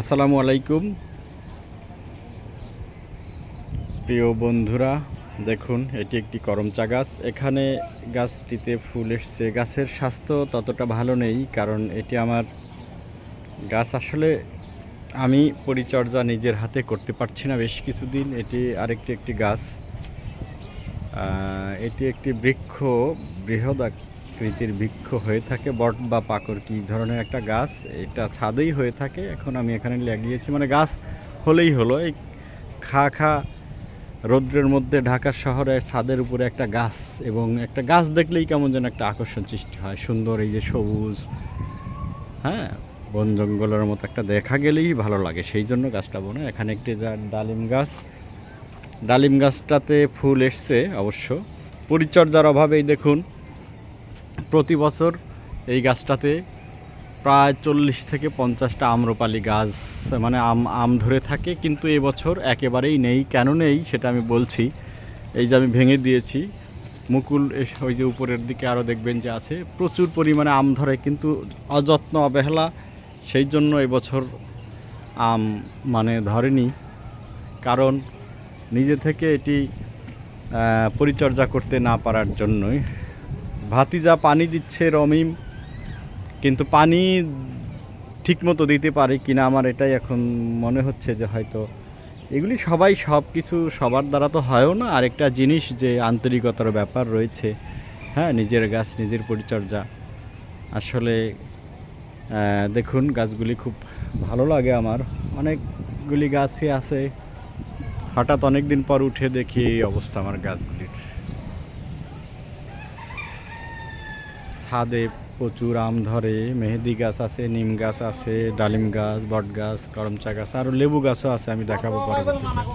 আসসালামু আলাইকুম। প্রিয় বন্ধুরা, দেখুন, এটি একটি করমচা গাছ। এখানে গাছটিতে ফুল এসছে। গাছের স্বাস্থ্য ততটা ভালো নেই, কারণ এটি আমার গাছ। আসলে আমি পরিচর্যা নিজের হাতে করতে পারছি না বেশ কিছুদিন। এটি আরেকটি একটি গাছ। এটি একটি বৃক্ষ বৃহৎ আকৃতির বৃক্ষ হয়ে থাকে, বট বা পাকর কি ধরনের একটা গাছ? এটা ছাদেই হয়ে থাকে। এখন আমি এখানে লাগিয়েছি মানে গাছ হলেই হলো। এই খা খা রৌদ্রের মধ্যে ঢাকা শহরে ছাদের উপরে একটা গাছ এবং একটা গাছ দেখলেই কেমন যেন একটা আকর্ষণ সৃষ্টি হয়। সুন্দর এই যে সবুজ হ্যাঁ বন জঙ্গলের মতো একটা দেখা গেলেই ভালো লাগে। সেই জন্য গাছটা বনে। এখানে একটি ডালিম গাছ। ডালিম গাছটাতে ফুল এসছে অবশ্য। পরিচর্যার অভাবেই দেখুন প্রতি বছর এই গাছটাতে প্রায় চল্লিশ থেকে পঞ্চাশটা আম্রপালি গাছ মানে আম আম ধরে থাকে, কিন্তু এবছর একেবারেই নেই। কেন নেই সেটা আমি বলছি। এই যে আমি ভেঙে দিয়েছি, মুকুল ওই যে উপরের দিকে আরও দেখবেন যে আছে, প্রচুর পরিমাণে আম ধরে, কিন্তু অযত্ন, অবহেলা, সেই জন্য এবছর আম মানে ধরেনি। কারণ নিজে থেকে এটি পরিচর্যা করতে না পারার জন্যই। ভাতিজা পানি দিচ্ছে রমিম, কিন্তু পানি ঠিকমতো দিতে পারে কিনা আমার এটাই এখন মনে হচ্ছে যে হয়তো এগুলি সবাই সব কিছু সবার দ্বারা তো হয়ও না। আরেকটা জিনিস যে আন্তরিকতার ব্যাপার রয়েছে হ্যাঁ নিজের গাছ, নিজের পরিচর্যা। আসলে দেখুন, গাছগুলি খুব ভালো লাগে আমার। অনেকগুলি গাছই আছে। হঠাৎ অনেক দিন পর উঠে দেখি অবস্থা আমার গাছগুলির। ছাদে প্রচুর আম ধরে মেহেদি গাছ আছে নিম গাছ আছে ডালিম গাছ বট গাছ করমচা গাছ আর লেবু গাছও আছে আমি দেখাবো পরবর্তীতে।